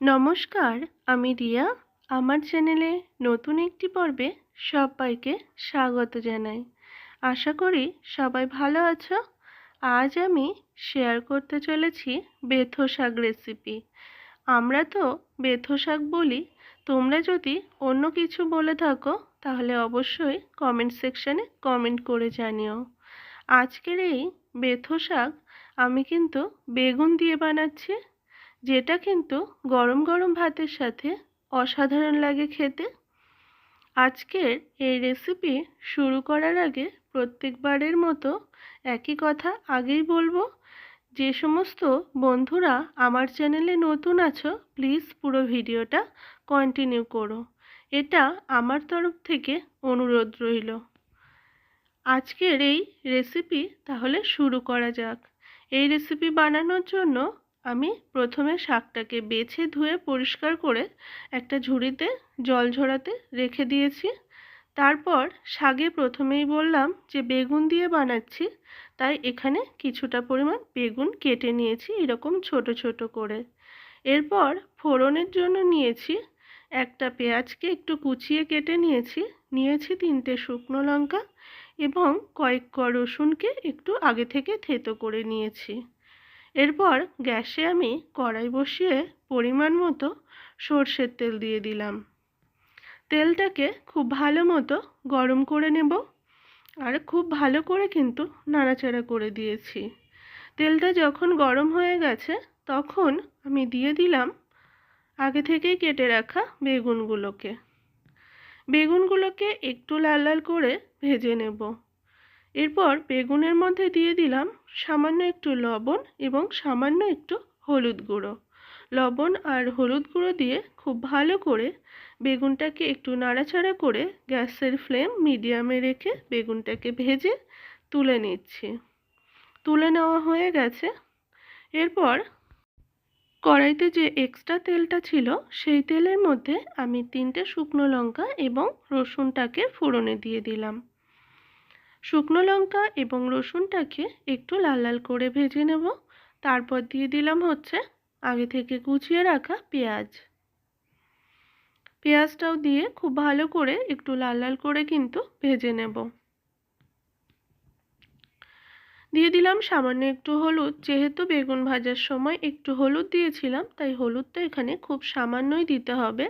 নমস্কার, আমি রিয়া। আমার চ্যানেলে নতুন একটি পর্বে সবাইকে স্বাগত জানাই। আশা করি সবাই ভালো আছো। আজ আমি শেয়ার করতে চলেছি বেথো শাক রেসিপি আমরা তো বেথো শাক বলি। তোমরা যদি অন্য কিছু বলে থাকো, তাহলে অবশ্যই কমেন্ট সেকশানে কমেন্ট করে জানিও। আজকের এই বেথো শাক আমি কিন্তু বেগুন দিয়ে বানাচ্ছি। যেটা কিন্তু গরম গরম ভাতের সাথে অসাধারণ লাগে খেতে। আজকের এই রেসিপি শুরু করার আগে প্রত্যেকবারের মতো একই কথা আগেই বলব। যে সমস্ত বন্ধুরা আমার চ্যানেলে নতুন আছো প্লিজ পুরো ভিডিওটা কন্টিনিউ করো। এটা আমার তরফ থেকে অনুরোধ রইল। আজকের এই রেসিপি তাহলে শুরু করা যাক। এই রেসিপি বানানোর জন্য আমি প্রথমে শাকটাকে বেছে ধুয়ে পরিষ্কার করে একটা ঝুড়িতে জল ঝরাতে রেখে দিয়েছি। তারপর শাগে প্রথমেই বললাম যে, বেগুন দিয়ে বানাচ্ছি। তাই এখানে কিছুটা পরিমাণ বেগুন কেটে নিয়েছি এরকম ছোট ছোট করে। এরপর ফোড়নের জন্য নিয়েছি একটা পেঁয়াজকে একটু কুচিয়ে কেটে নিয়েছি। নিয়েছি তিনটে শুকনো লঙ্কা এবং কয়েক ক রসুনকে একটু আগে থেকে থেতো করে নিয়েছি। এরপর গ্যাসে আমি কড়াই বসিয়ে পরিমাণ মতো সর্ষের তেল দিয়ে দিলাম। তেলটাকে খুব ভালো মতো গরম করে নেব আর খুব ভালো করে কিন্তু নাড়াচাড়া করে দিয়েছি। তেলটা যখন গরম হয়ে গেছে তখন আমি দিয়ে দিলাম আগে থেকেই কেটে রাখা বেগুনগুলোকে। বেগুনগুলোকে একটু লাল লাল করে ভেজে নেব। এরপর বেগুনের মধ্যে দিয়ে দিলাম সামান্য একটু লবণ এবং সামান্য একটু হলুদ গুঁড়ো। লবণ আর হলুদ গুঁড়ো দিয়ে খুব ভালো করে বেগুনটাকে একটু নাড়াচাড়া করে গ্যাসের ফ্লেম মিডিয়ামে রেখে বেগুনটাকে ভেজে তুলে নিচ্ছি। তুলে নেওয়া হয়ে গেছে। এরপর কড়াইতে যে এক্সট্রা তেলটা ছিল সেই তেলের মধ্যে আমি তিনটে শুকনো লঙ্কা এবং রসুনটাকে ফোড়নে দিয়ে দিলাম। শুকনো লঙ্কা এবং রসুনটাকে একটু লাল লাল করে ভেজে নেব। তারপর দিয়ে দিলাম হচ্ছে আগে থেকে কুচিয়ে রাখা পেঁয়াজ। পেঁয়াজটাও দিয়ে খুব ভালো করে একটু লাল লাল করে কিন্তু ভেজে নেব। দিয়ে দিলাম সামান্য একটু হলুদ। যেহেতু বেগুন ভাজার সময় একটু হলুদ দিয়েছিলাম, তাই হলুদটা এখানে খুব সামান্যই দিতে হবে।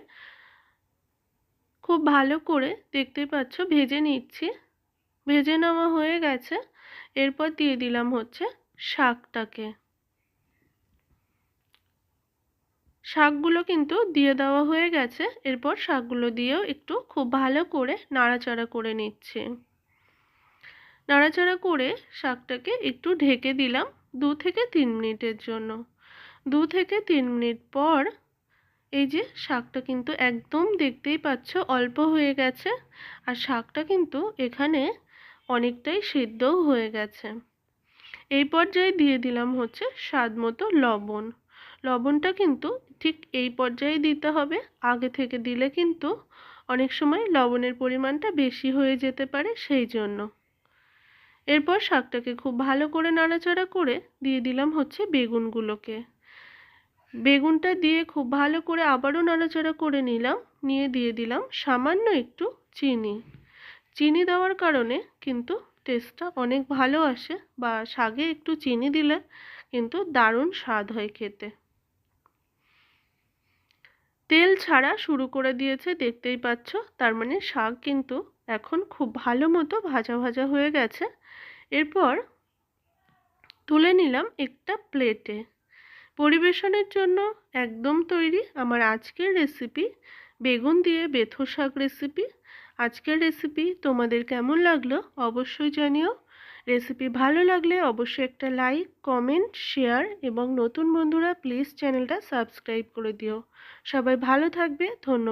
খুব ভালো করে দেখতে পাচ্ছ, ভেজে নিচ্ছি। ভেজে নেওয়া হয়ে গেছে। এরপর দিয়ে দিলাম হচ্ছে শাকটাকে। শাকগুলো কিন্তু দিয়ে দেওয়া হয়ে গেছে। এরপর শাকগুলো দিয়েও একটু খুব ভালো করে নাড়াচাড়া করে নিচ্ছি। নাড়াচাড়া করে শাকটাকে একটু ঢেকে দিলাম দু থেকে তিন মিনিটের জন্য। দু থেকে তিন মিনিট পর এই যে শাকটা কিন্তু একদম দেখতেই পাচ্ছ অল্প হয়ে গেছে। আর শাকটা কিন্তু এখানে অনেকটাই সিদ্ধও হয়ে গেছে। এই পর্যায়ে দিয়ে দিলাম হচ্ছে স্বাদ মতো লবণ। লবণটা কিন্তু ঠিক এই পর্যায়ে দিতে হবে। আগে থেকে দিলে কিন্তু অনেক সময় লবণের পরিমাণটা বেশি হয়ে যেতে পারে সেই জন্য। এরপর শাকটাকে খুব ভালো করে নাড়াচাড়া করে দিয়ে দিলাম হচ্ছে বেগুনগুলোকে। বেগুনটা দিয়ে খুব ভালো করে আবারও নাড়াচাড়া করে নিলাম। নিয়ে দিয়ে দিলাম সামান্য একটু চিনি। চিনি দেওয়ার কারণে কিন্তু টেস্টটা অনেক ভালো আসে বা শাগে একটু চিনি দিলে কিন্তু দারুণ স্বাদ হয় খেতে। তেল ছাড়া শুরু করে দিয়েছে দেখতেই পাচ্ছ, তার মানে শাক কিন্তু এখন খুব ভালো মতো ভাজা ভাজা হয়ে গেছে। এরপর তুলে নিলাম একটা প্লেটে পরিবেশনের জন্য একদম তৈরি আমার আজকের রেসিপি বেগুন দিয়ে বেথো শাক রেসিপি আজকের রেসিপি তোমাদের কেমন লাগল অবশ্যই জানিও। রেসিপি ভালো লাগলে অবশ্যই একটা লাইক কমেন্ট শেয়ার এবং নতুন বন্ধুরা প্লিজ চ্যানেলটা সাবস্ক্রাইব করে দিও। সবাই ভালো থাকবে, ধন্যবাদ।